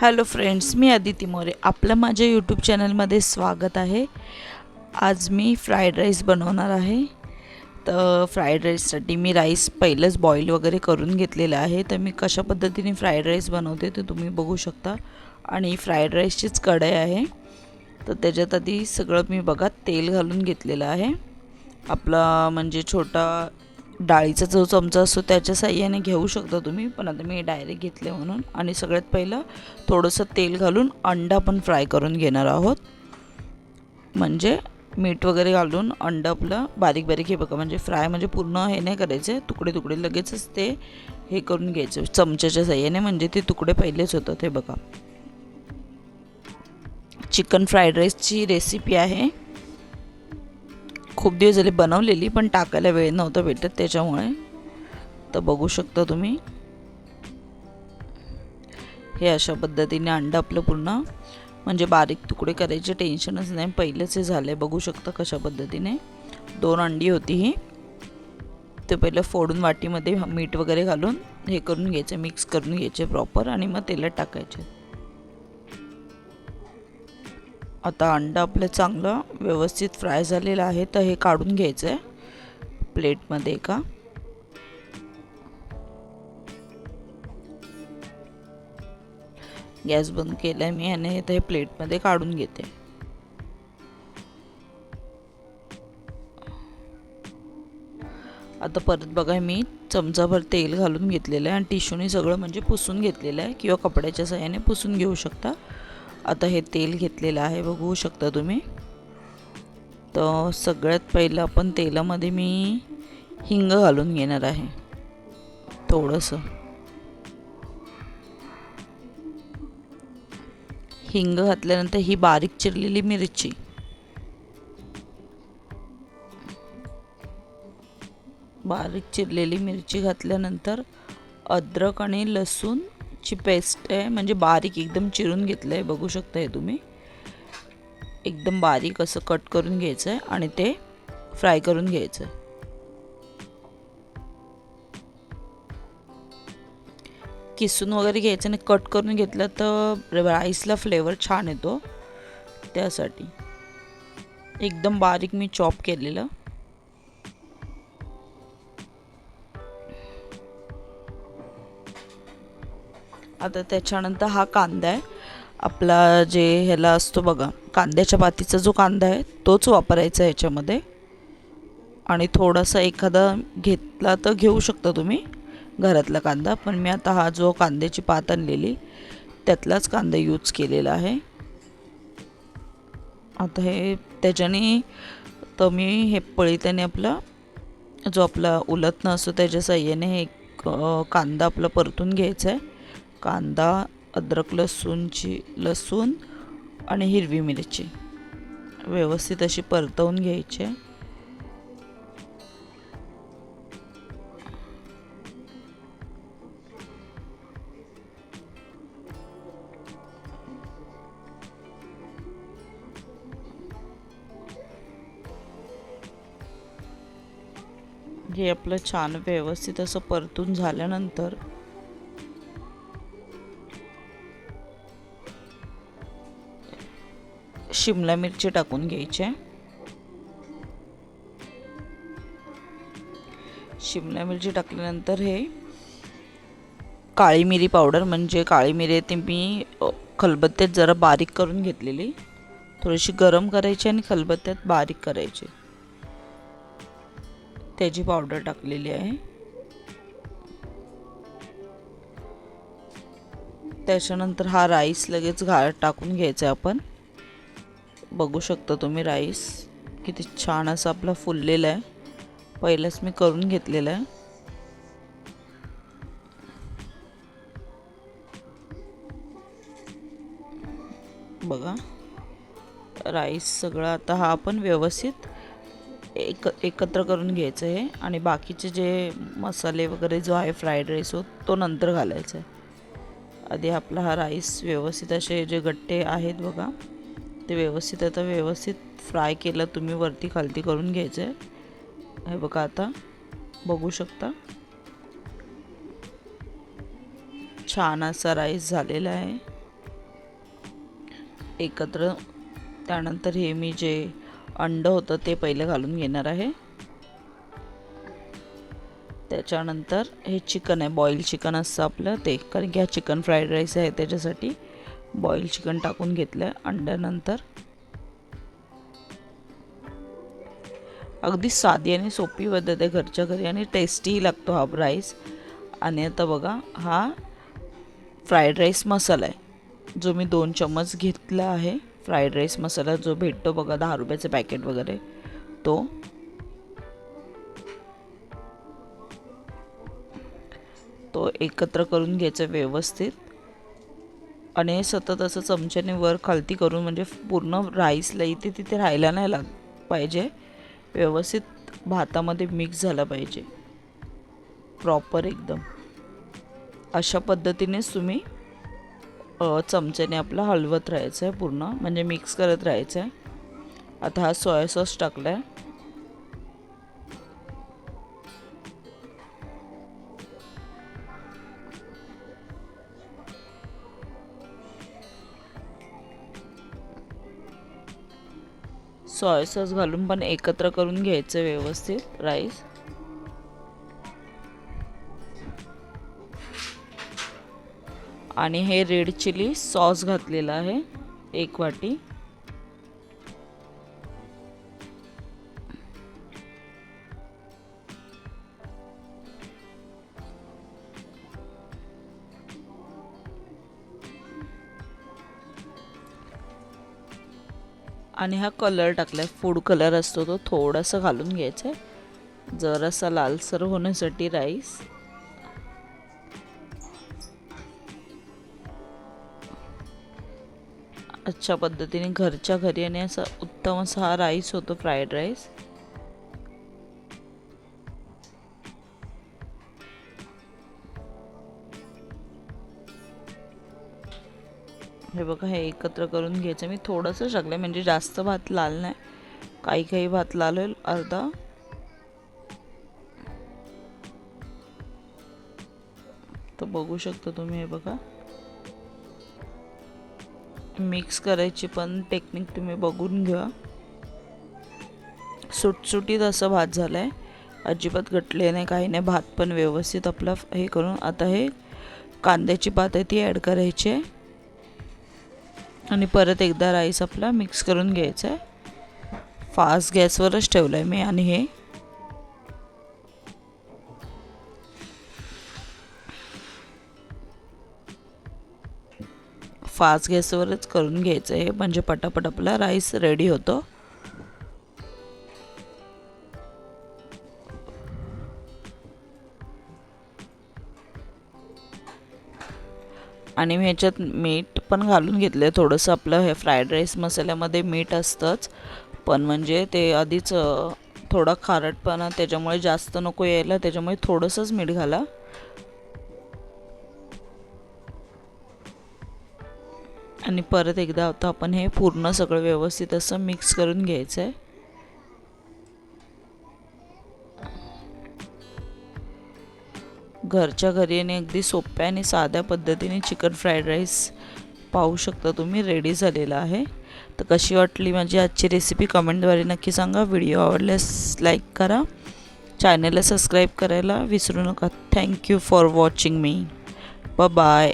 Hello friends मी अदिती मोरे. आपलं माझ्या यूट्यूब चॅनलमध्ये स्वागत आहे. आज मी फ्राईड राईस बनवणार आहे. तर फ्राईड राईससाठी मी राईस पहिलंच बॉईल वगैरे करून घेतलेलं आहे. तर मी कशा पद्धतीने फ्राईड राईस बनवते ते तुम्ही बघू शकता. आणि फ्राईड राईसचीच कढई आहे. तर त्याच्यात आधी सगळं मी बघा तेल घालून घेतलेलं आहे. आपला म्हणजे छोटा डाळीचा जो चमचा असतो त्याच्या साह्याने घेऊ शकता तुम्ही. पण आता मी डायरेक्ट घेतले म्हणून. आणि सगळ्यात पहिलं थोडंसं तेल घालून अंडा पण फ्राय करून घेणार आहोत. म्हणजे मीठ वगैरे घालून अंडं आपलं बारीक बारीक हे बघा. म्हणजे फ्राय म्हणजे पूर्ण हे नाही करायचे. तुकडे तुकडे लगेचच ते हे करून घ्यायचे. चमच्याच्या साह्याने म्हणजे ते तुकडे पहिलेच होतात हे बघा. चिकन फ्राईड राईसची रेसिपी आहे. खूप दिवस झाले बनवलेली पण टाकायला वेळ नव्हता भेटत त्याच्यामुळे. तर बघू शकता तुम्ही. हे अशा पद्धतीने अंडं आपलं पूर्ण. म्हणजे बारीक तुकडे करायचे टेन्शनच नाही. पहिलंच हे आहे बघू शकता कशा पद्धतीने. दोन अंडी होती ही. ते पहिलं फोडून वाटीमध्ये मीठ वगैरे घालून हे करून घ्यायचे मिक्स करून घ्यायचे प्रॉपर आणि मग तेलात टाकायचे. आता अंडं आपलं चांगलं व्यवस्थित फ्राय झालेलं आहे तर हे काढून घ्यायचं आहे प्लेटमध्ये एका. गॅस बंद केला आहे मी आणि हे प्लेटमध्ये काढून घेते. आता परत बघा मी चमचाभर तेल घालून घेतलेलं आहे आणि टिश्यूने सगळं म्हणजे पुसून घेतलेलं आहे किंवा कपड्याच्या सहाय्याने पुसून घेऊ शकता. आता हे तेल घेतलेलं आहे बघू शकता तुम्ही. तर सगळ्यात पहिलं आपण तेलामध्ये मी हिंग घालून घेणार आहे थोडंसं. हिंग घातल्यानंतर ही बारीक चिरलेली मिरची. बारीक चिरलेली मिरची घातल्यानंतर अद्रक आणि लसूण ची पेस्ट आहे म्हणजे बारीक एकदम चिरून घेतलं आहे बघू शकता हे तुम्ही. एकदम बारीक असं कट करून घ्यायचं आहे आणि ते फ्राय करून घ्यायचं आहे किसून वगैरे घ्यायचं आणि कट करून घेतलं तर राईसला फ्लेवर छान येतो त्यासाठी. एकदम बारीक मी चॉप केलेलं. आता त्याच्यानंतर हा कांदा आहे. आपला जे ह्याला असतो बघा कांद्याच्या पातीचा जो कांदा आहे तोच वापरायचा ह्याच्यामध्ये आणि थोडासा एखादा घेतला तर घेऊ शकता तुम्ही घरातला कांदा. पण मी आता हा जो कांद्याची पात आणलेली त्यातलाच कांदा यूज केलेला आहे. आता हे त्याच्याने तर मी हे पळीताने आपला जो आपला उलटणं असतो त्याच्या साह्याने हे कांदा आपला परतून घ्यायचा आहे. कांदा अद्रक लसूणची लसूण आणि हिरवी मिरची. व्यवस्थित अशी परतवून घ्यायची. हे आपलं छान व्यवस्थित असं परतून झाल्यानंतर शिमला मिरची टाकून घ्यायची शिमला मिरची टाकल्यानंतर हे काळी मिरी पावडर म्हणजे काळी मिरी ते मी खलबत्त्यात जरा बारीक करून घेतलेली. थोडीशी गरम करायची आणि खलबत्त्यात बारीक करायची. त्याची पावडर टाकलेली आहे. त्याच्यानंतर हा राईस लगेच घा टाकून घ्यायचा आपण. बघू शकता तुम्ही राईस. किती छान असं आपला फुललेला आहे. पहिलंच मी करून घेतलेलं आहे. बघा. राईस सगळं आता हा आपण व्यवस्थित एक एकत्र करून घ्यायचं आहे. आणि बाकीचे जे मसाले वगैरे जो आहे फ्राईड राईस हो तो नंतर घालायचा आहे. आधी आपला हा राईस व्यवस्थित असे जे गट्टे आहेत बघा. ते व्यवस्थित आता व्यवस्थित फ्राय केलं तुम्ही वरती खालती करून घ्यायचं आहे. हे बघा आता. बघू शकता. छान असा राईस झालेला आहे. एकत्र त्यानंतर हे मी जे अंड होतं ते पहिलं घालून घेणार आहे. त्याच्यानंतर हे चिकन आहे. बॉईल चिकन असतं आपलं ते. कारण की हा चिकन फ्राईड राईस आहे त्याच्यासाठी. बॉईल चिकन टाकून घेतलं आहे अंड्यानंतर. अगदी साधी आणि सोपी पद्धत आहे घरच्या घरी आणि टेस्टीही लागतो हा राईस आणि आता बघा हा फ्राईड राईस मसाला आहे. जो मी दोन चम्मच घेतला आहे. फ्राईड राईस मसाला जो भेटतो बघा दहा रुपयाचं पॅकेट वगैरे. तो तो एकत्र करून घ्यायचा व्यवस्थित. आणि सतत असं चमच्याने वर खालती करून म्हणजे पूर्ण राईसला इथे तिथे राहायला नाही लाग पाहिजे. व्यवस्थित भातामध्ये मिक्स झाला पाहिजे. प्रॉपर एकदम. अशा पद्धतीनेच तुम्ही चमच्याने आपला हलवत राहायचं आहे पूर्ण. म्हणजे मिक्स करत राहायचं आहे आता हा सोया सॉस टाकला आहे सॉय सॉस घालून पण एकत्र करून घ्यायचं व्यवस्थित राईस. आणि हे रेड चिली सॉस घातलेलं आहे एक वाटी. आणि हा कलर टाकलाय फूड कलर असतो तो थोडासा घालून घ्यायचा आहे जरासा लालसर होण्यासाठी राईस. अच्छा पद्धतीने घरच्या घरी आणि असा उत्तम असा हा राईस होतो फ्राईड राईस. हे बघा हे एकत्र करून घ्यायचं. मी थोडंसं टाकलं म्हणजे जास्त भात लाल नाही. काही काही भात लाल होईल अर्धा. तर बघू शकता तुम्ही हे बघा. मिक्स करायची पण टेक्निक तुम्ही बघून घ्या. सुटसुटीत असं भात झालं आहे अजिबात घटले नाही काही नाही. भात पण व्यवस्थित आपला हे करून आता हे कांद्याची पात आहे ती ॲड करायची आहे. आणि परत एकदा राईस आपला मिक्स करून घ्यायचा आहे. फास्ट गॅसवरच ठेवलं आहे मी आणि हे. फास्ट गॅसवरच करून घ्यायचं आहे. म्हणजे पटापट आपला राईस रेडी होतो. आणि मी ह्याच्यात मीठ पण घालून घेतलं आहे थोडंसं आपलं हे फ्राईड राईस मसाल्यामध्ये मीठ असतंच. पण म्हणजे ते आधीच थोडा खारटपणा त्याच्यामुळे जास्त नको यायला. त्याच्यामुळे थोडंसंच मीठ घाला. आणि परत एकदा आता आपण हे पूर्ण सगळं व्यवस्थित असं मिक्स करून घ्यायचं आहे घरच्या घरी आणि अगदी सोप्या आणि साध्या पद्धतीने चिकन फ्राईड राईस पाहू शकता तुम्ही. रेडी झालेला आहे. तर कशी वाटली माझी आजची रेसिपी कमेंटद्वारे नक्की सांगा. व्हिडिओ आवडल्यास लाईक करा. चॅनलला सबस्क्राईब करायला विसरू नका. थँक्यू फॉर वॉचिंग मी बाय